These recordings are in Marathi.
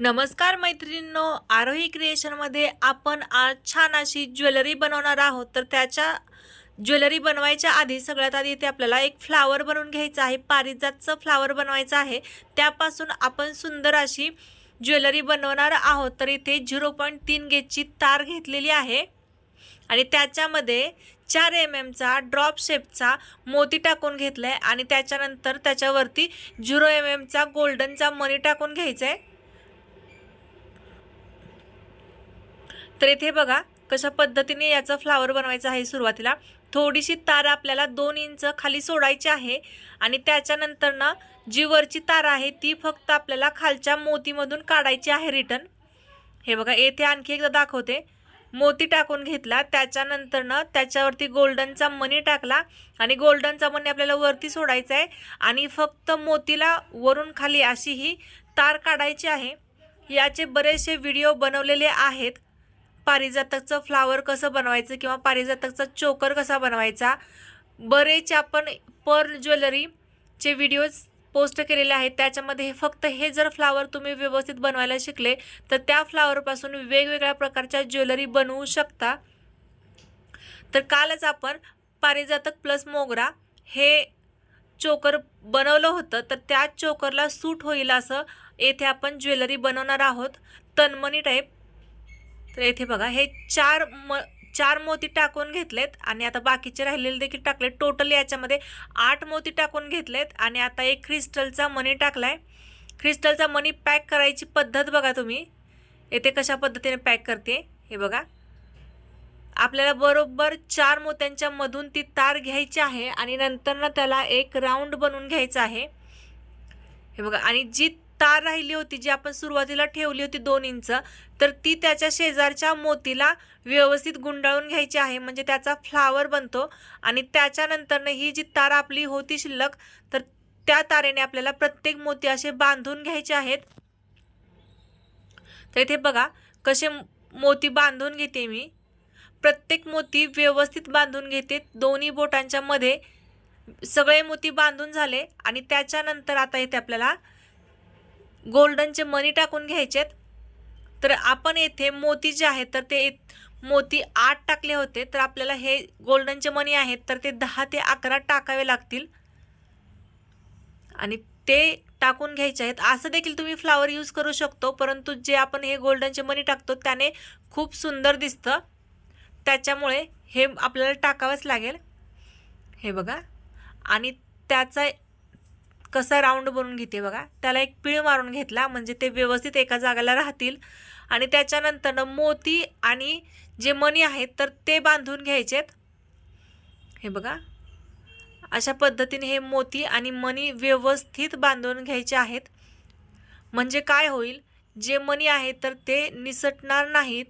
नमस्कार मैत्रिणींनो आरोही क्रिएशनमध्ये आपण आज छान अशी ज्वेलरी बनवणार आहोत. तर त्याच्या ज्वेलरी बनवायच्या आधी सगळ्यात आधी इथे आपल्याला एक फ्लावर बनवून घ्यायचं आहे. पारिजातचं फ्लावर बनवायचं आहे. त्यापासून आपण सुंदर अशी ज्वेलरी बनवणार आहोत. तर इथे झिरो पॉईंट तीन गेजची तार घेतलेली आहे. आणि त्याच्यामध्ये चार एम एमचा ड्रॉप शेपचा मोती टाकून घेतला आहे आणि त्याच्यानंतर त्याच्यावरती झिरो एम एमचा गोल्डनचा मनी टाकून घ्यायचा आहे तर इथे बघा कशा पद्धतीने याचं फ्लावर बनवायचा आहे सुरुवातीला. थोडीशी तार आपल्याला दोन इंच खाली सोडायची आहे आणि त्याच्यानंतर ना जी वरची तार आहे ती फक्त आपल्याला खालच्या मोतीमधून काढायची आहे रिटर्न हे बघा येथे आणखी एकदा दाखवते. मोती टाकून घेतला त्याच्यानंतर ना त्याच्यावरती गोल्डनचा मनी टाकला आणि गोल्डनचा मनी आपल्याला वरती सोडायचा आहे आणि फक्त मोतीला वरून खाली अशी ही तार काढायची आहे. याचे बरेचसे व्हिडिओ बनवलेले आहेत. पारिजातकचं फ्लावर कसं बनवायचं किंवा पारिजातकचा चोकर कसा बनवायचा बरेच आपण पर ज्वेलरीचे व्हिडिओज पोस्ट केलेले आहेत. त्याच्यामध्ये फक्त हे जर फ्लावर तुम्ही व्यवस्थित बनवायला शिकले तर त्या फ्लावरपासून वेगवेगळ्या प्रकारच्या ज्वेलरी बनवू शकता. तर कालच आपण पारिजातक प्लस मोगरा हे चोकर बनवलं होतं तर त्या चोकरला सूट होईल असं येथे आपण ज्वेलरी बनवणार आहोत. तन्मणी टाईप तर येथे बघा हे चार म चार मोती टाकून घेतलेत आणि आता बाकीचे राहिलेले देखील टाकले टोटल याच्यामध्ये आठ मोती टाकून घेतलेत आणि आता एक क्रिस्टलचा मनी आहे क्रिस्टलचा मनी पॅक करायची पद्धत बघा तुम्ही. येथे कशा पद्धतीने पॅक करते? हे बघा. आपल्याला बरोबर चार मोत्यांच्या मधून ती तार घ्यायची आहे आणि नंतर ना त्याला एक राऊंड बनवून घ्यायचा आहे. हे बघा आणि जी तार राहिली होती जी आपण सुरुवातीला ठेवली होती दोन इंच तर ती त्याच्या शेजारच्या मोतीला व्यवस्थित गुंडाळून घ्यायची आहे. म्हणजे त्याचा फ्लावर बनतो आणि त्याच्यानंतरनं ही जी तार आपली होती शिल्लक तर त्या तारेने आपल्याला प्रत्येक मोती असे बांधून घ्यायचे आहेत. तर इथे बघा कसे मोती बांधून घेते मी. प्रत्येक मोती व्यवस्थित बांधून घेते. दोन्ही बोटांच्या मध्ये सगळे मोती बांधून झाले आणि त्याच्यानंतर आता इथे आपल्याला गोल्डनचे मनी टाकून घ्यायचेत. तर आपण येथे मोती जे आहेत तर ते मोती आठ टाकले होते. तर आपल्याला हे गोल्डनचे मनी आहेत तर ते दहा ते अकरा टाकावे लागतील. आणि ते टाकून घ्यायचे आहेत. असं देखील तुम्ही फ्लावर यूज करू शकतो परंतु जे आपण हे गोल्डनचे मनी टाकतो त्याने खूप सुंदर दिसतं. त्याच्यामुळे हे आपल्याला टाकावंच लागेल. हे बघा. आणि त्याचा कसा राऊंड बनवून घेते बघा. त्याला एक पिळ मारून घेतला म्हणजे ते व्यवस्थित एका जागेला राहतील. आणि त्याच्यानंतरनं मोती आणि जे मणी आहेत तर ते बांधून घ्यायचेत. हे बघा. अशा पद्धतीने हे मोती आणि मणी व्यवस्थित बांधून घ्यायचे आहेत. म्हणजे काय होईल? जे मणी आहेत तर ते निसटणार नाहीत.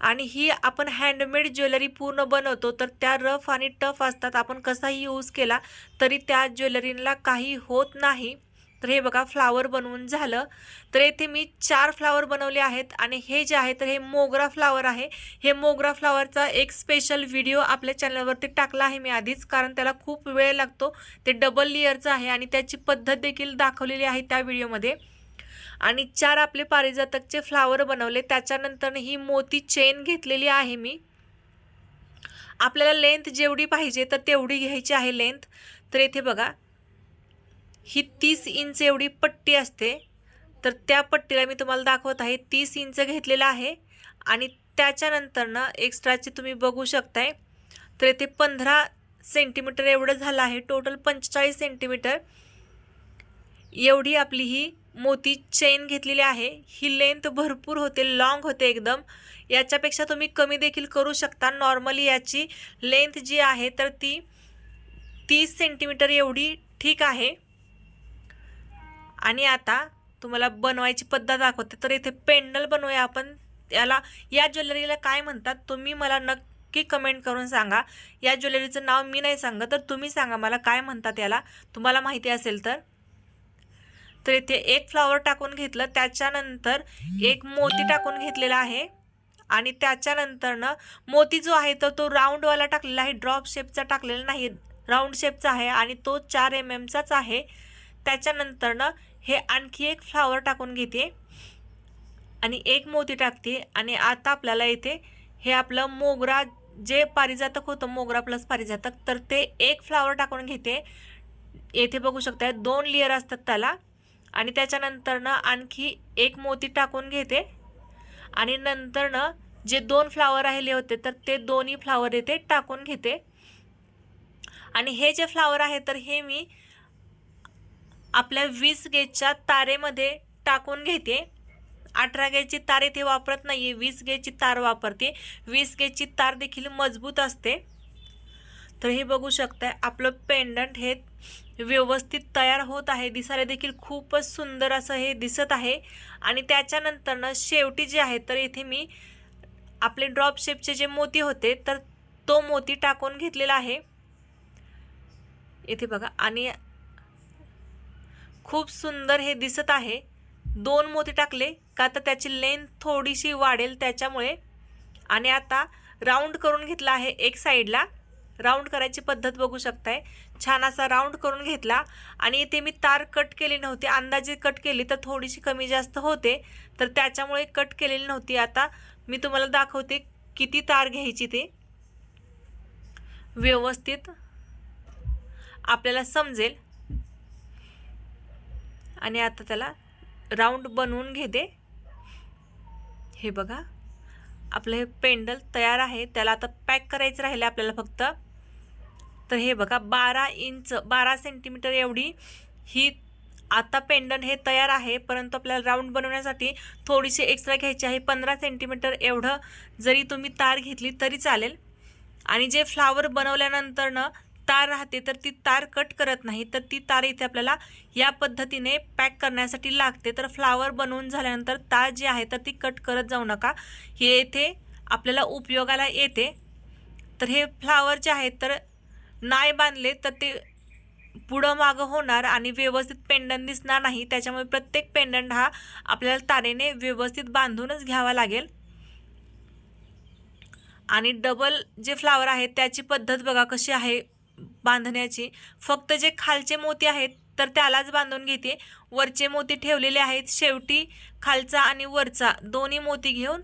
आणि ही आपण हँडमेड ज्वेलरी पूर्ण बनवतो तर त्या रफ आणि टफ असतात. आपण कसाही यूज केला तरी त्या ज्वेलरीला काही होत नाही. तर हे बघा फ्लावर बनवून झालं. तर येथे मी चार फ्लावर बनवले आहेत आणि हे जे आहे तर हे मोगरा फ्लावर आहे. हे मोगरा फ्लावरचा एक स्पेशल व्हिडिओ आपल्या चॅनलवरती टाकला आहे मी आधीच कारण त्याला खूप वेळ लागतो. ते डबल लेअरचं आहे आणि त्याची पद्धत देखील दाखवलेली आहे त्या व्हिडिओमध्ये आणि चार आपले पारिजातकचे फ्लावर बनवले. त्याच्यानंतर ही मोती चेन घेतलेली आहे मी. आपल्याला लेंथ जेवढी पाहिजे तर तेवढी घ्यायची आहे लेंथ तर येथे बघा ही तीस इंच एवढी पट्टी असते. तर त्या पट्टीला मी तुम्हाला दाखवत आहे तीस इंच घेतलेलं आहे. आणि त्याच्यानंतरनं एक्स्ट्राचे तुम्ही बघू शकताय. तर येथे पंधरा सेंटीमीटर एवढं झालं आहे. टोटल पंचेचाळीस सेंटीमीटर एवढी आपली ही मोती चेन घेतलेली आहे. ही लेंथ भरपूर होते लॉंग होते एकदम. याच्यापेक्षा तुम्ही कमी देखील करू शकता. नॉर्मली याची लेंथ जी आहे तर ती तीस सेंटीमीटर एवढी ठीक आहे. आणि आता तुम्हाला बनवायची पद्धत दाखवते. तर इथे पेंडल बनवूया आपण. याला या ज्वेलरीला काय म्हणतात तुम्ही मला नक्की कमेंट करून सांगा. या ज्वेलरीचं नाव मी नाही सांगत तर तुम्ही सांगा मला काय म्हणतात याला. तुम्हाला माहिती असेल तर. तर इथे एक फ्लॉवर टाकून घेतलं. त्याच्यानंतर एक मोती टाकून घेतलेला आहे. आणि त्याच्यानंतरनं मोती जो आहे तर तो राऊंडवाला टाकलेला आहे. ड्रॉप शेपचा टाकलेला नाही. राऊंड शेपचा आहे आणि तो चार एम एमचाच आहे. त्याच्यानंतरनं हे आणखी एक फ्लावर टाकून घेते. आणि एक मोती टाकते. आणि आता आपल्याला इथे हे आपलं मोगरा जे पारिजातक होतं मोगरा प्लस पारिजातक तर ते एक फ्लावर टाकून घेते. येथे बघू शकता दोन लेअर असतात त्याला. आणि त्याच्यानंतरनं आणखी एक मोती टाकून घेते. आणि नंतरनं जे दोन फ्लावर राहिले होते तर ते दोन्ही फ्लावर येथे टाकून घेते. आणि हे जे फ्लावर आहे तर हे मी आपल्या वीस गेजच्या तारेमध्ये टाकून घेते. अठरा गेजची तार इथे वापरत नाही आहे वीस गेजची तार वापरते. वीस गेजची तार देखील मजबूत असते. तर हे बघू शकताय. आपलं पेंडंट हे व्यवस्थित तयार होत आहे. दिसायला देखील खूपच सुंदर असं हे दिसत आहे. आणि त्याच्यानंतरनं शेवटी जे आहे तर इथे मी आपले ड्रॉप शेपचे जे मोती होते तर तो मोती टाकून घेतलेला आहे. इथे बघा. आणि खूप सुंदर हे दिसत आहे. दोन मोती टाकले का तर त्याची लेंथ थोडीशी वाढेल त्याच्यामुळे. आणि आता राऊंड करून घेतला आहे एक साईडला राऊंड करायची पद्धत बघू शकताय. छान असा राऊंड करून घेतला आणि इथे मी तार कट केली नव्हती. अंदाजे कट केली तर थोडीशी कमी जास्त होते. तर त्याच्यामुळे कट केलेली नव्हती. आता मी तुम्हाला दाखवते किती तार घ्यायची ते. व्यवस्थित. आपल्याला समजेल. आणि आता त्याला राऊंड बनवून घेते. हे बघा. आपलं हे पेंडल तयार आहे. त्याला आता पॅक करायचं राहिलं आपल्याला फक्त. तर हे बघा बारा इंच बारा सेंटीमीटर एवढी ही आता पेंडन हे तयार आहे परंतु आपल्याला राऊंड बनवण्यासाठी थोडीशी एक्स्ट्रा घ्यायची आहे. पंधरा सेंटीमीटर एवढं जरी तुम्ही तार घेतली तरी चालेल. आणि जे फ्लावर बनवल्यानंतरनं तार राहते तर ती तार कट करत नाही. तर ती तार इथे आपल्याला या पद्धतीने पॅक करण्यासाठी लागते. तर फ्लावर बनवून झाल्यानंतर तार जी आहे तर ती कट करत जाऊ नका. हे येथे आपल्याला उपयोगाला येते. तर हे फ्लावर जे आहेत तर नाही बांधले तर ते पुढं मागं होणार आणि व्यवस्थित पेंडंट दिसणार नाही. त्याच्यामुळे प्रत्येक पेंडंट हा आपल्याला तारेने व्यवस्थित बांधूनच घ्यावा लागेल. आणि डबल जे फ्लावर आहेत त्याची पद्धत बघा कशी आहे बांधण्याची. फक्त जे खालचे मोती आहेत तर त्यालाच बांधून घेते. वरचे मोती ठेवलेले आहेत शेवटी खालचा आणि वरचा दोन्ही मोती घेऊन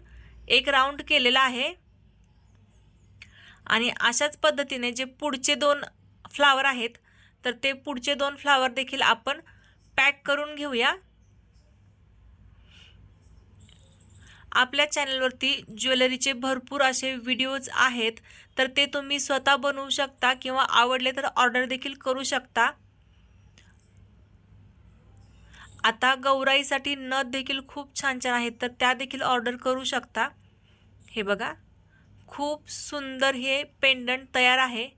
एक राऊंड केलेला आहे. आणि अशाच पद्धतीने जे पुढचे दोन फ्लावर आहेत तर ते पुढचे दोन फ्लावर देखील आपण पॅक करून घेऊया. आपल्या चॅनलवरती ज्वेलरीचे भरपूर असे व्हिडिओज आहेत तर ते तुम्ही स्वतः बनवू शकता किंवा आवडले तर ऑर्डर देखील करू शकता. आता गौराईसाठी नथ देखील खूप छान छान आहेत तर त्या देखील ऑर्डर करू शकता. हे बघा. खूप सुंदर हे पेंडंट तयार आहे.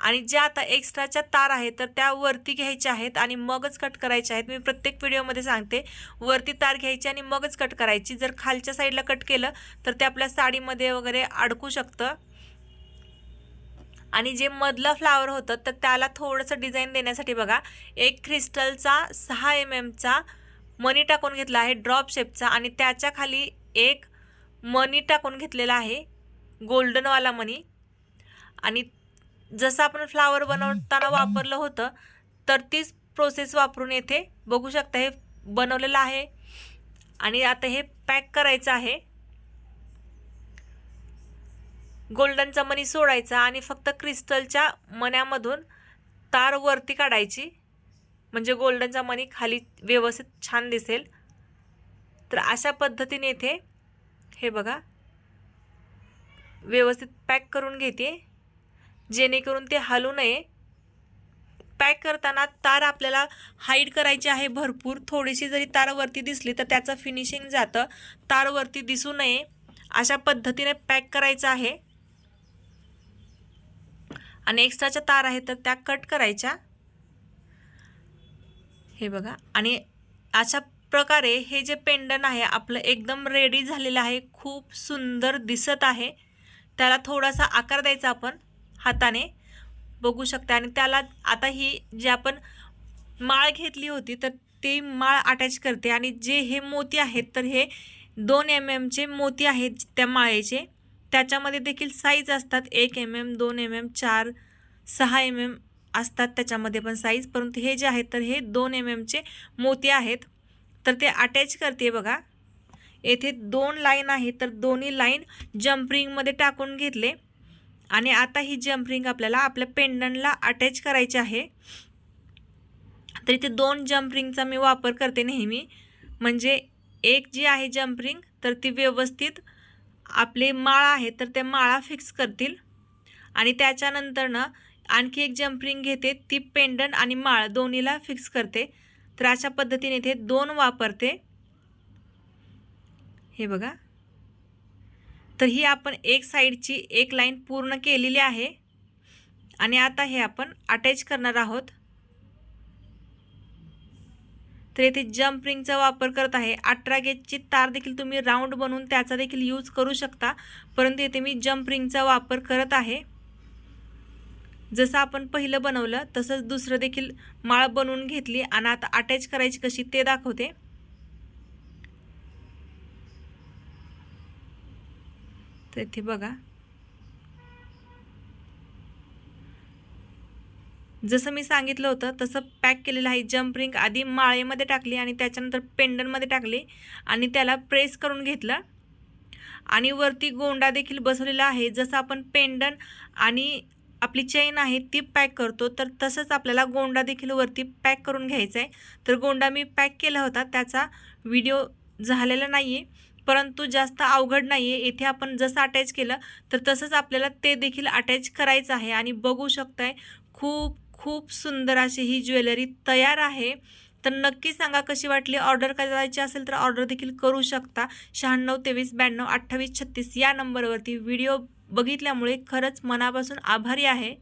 आणि ज्या आता एक्स्ट्राच्या तार आहेत तर त्या वरती घ्यायच्या आहेत आणि मगच कट करायच्या आहेत. मी प्रत्येक व्हिडिओमध्ये सांगते वरती तार घ्यायची आणि मगच कट करायची. जर खालच्या साईडला कट केलं तर ते आपल्या साडीमध्ये वगैरे अडकू शकतं. आणि जे मधलं फ्लावर होतं तर त्याला थोडंसं डिझाईन देण्यासाठी बघा एक क्रिस्टलचा सहा एम एमचा मनी टाकून घेतला आहे ड्रॉप शेपचा. आणि त्याच्याखाली एक मनी टाकून घेतलेला आहे. गोल्डनवाला मनी आणि जसं आपण फ्लावर बनवताना वापरलं होतं तर तीच प्रोसेस वापरून येथे बघू शकता हे बनवलेलं आहे. आणि आता हे पॅक करायचं आहे. गोल्डनचा मनी सोडायचा आणि फक्त क्रिस्टलच्या मण्यामधून तार वरती काढायची. म्हणजे गोल्डनचा मनी खाली व्यवस्थित छान दिसेल. तर अशा पद्धतीने इथे हे बघा. व्यवस्थित पॅक करून घेते. जेणेकरून ते हलू नये. पॅक करताना तार आपल्याला हाईड करायची आहे भरपूर. थोडीशी जरी तार वरती दिसली तर त्याचं फिनिशिंग जातं. तार वरती दिसू नये. अशा पद्धतीने पॅक करायचं आहे. आणि एक्स्ट्राच्या तार आहेत तर त्या कट करायच्या. हे बघा. आणि अशा प्रकारे हे जे पेंडन आहे आपलं एकदम रेडी झालेलं आहे. खूप सुंदर दिसत आहे. त्याला थोडासा आकार द्यायचा आपण हाताने. बघू शकता. आणि त्याला आता ही जी आपण माळ घेतली होती तर ती माळ अटॅच करते. आणि जे हे मोती आहेत तर हे दोन एम एमचे मोती आहेत त्या माळेचे. त्याच्यामध्ये देखील साईज असतात. एक एम एम दोन एम एम चार सहा एम एम असतात त्याच्यामध्ये पण साईज परंतु हे जे आहेत तर हे दोन एम एमचे मोती आहेत. तर ते अटॅच करते बघा. येथे दोन लाईन आहे तर दोन्ही लाईन जम्परिंगमध्ये टाकून घेतले. आणि आता ही जम्परिंग आपल्याला आपल्या पेंडनला अटॅच करायची आहे. तर इथे दोन जम्परिंगचा मी वापर करते नेहमी. म्हणजे एक जी आहे जम्परिंग तर ती व्यवस्थित आपले माळ आहे तर त्या माळा फिक्स करतील. आणि त्याच्यानंतर ना आणखी एक जम्परिंग घेते ती पेंडन आणि माळ दोन्हीला फिक्स करते. तर अशा पद्धतीने इथे दोन वापरते. हे बघा. तर ही आपण एक साईडची एक लाईन पूर्ण केलेली आहे. आणि आता हे आपण अटॅच करणार आहोत. तर येथे जम्प रिंगचा वापर करत आहे. अठरा गेजची तार देखील तुम्ही राऊंड बनवून त्याचा देखील यूज करू शकता. परंतु येथे मी जम्प रिंगचा वापर करत आहे. जसं आपण पहिलं बनवलं तसंच दुसरं देखील माळ बनवून घेतली आणि आता अटॅच करायची कशी ते दाखवते. तर इथे बघा. जसं मी सांगितलं होतं तसं पॅक केलेलं आहे. जम्प रिंग आधी माळेमध्ये टाकली आणि त्याच्यानंतर पेंडनमध्ये टाकली आणि त्याला प्रेस करून घेतलं. आणि वरती गोंडा देखील बसवलेला आहे. जसं आपण पेंडन आणि आपली चेन आहे ती पॅक करतो तर तसंच आपल्याला गोंडा देखील वरती पॅक करून घ्यायचा आहे तर गोंडा मी पॅक केला होता त्याचा व्हिडिओ झालेला नाही आहे परंतु जास्त अवघड नाही आहे येथे आपण जसं अटॅच केलं तर तसंच आपल्याला ते देखील अटॅच करायचं आहे. आणि बघू शकताय खूप खूप सुंदर अशी ही ज्वेलरी तयार आहे. तर नक्की सांगा कशी वाटली? ऑर्डर करायची असेल तर ऑर्डर देखील करू शकता. शहाण्णव तेवीस ब्याण्णव अठ्ठावीस छत्तीस या नंबरवरती व्हिडिओ बघितल्यामुळे खरंच मनापासून आभारी आहे.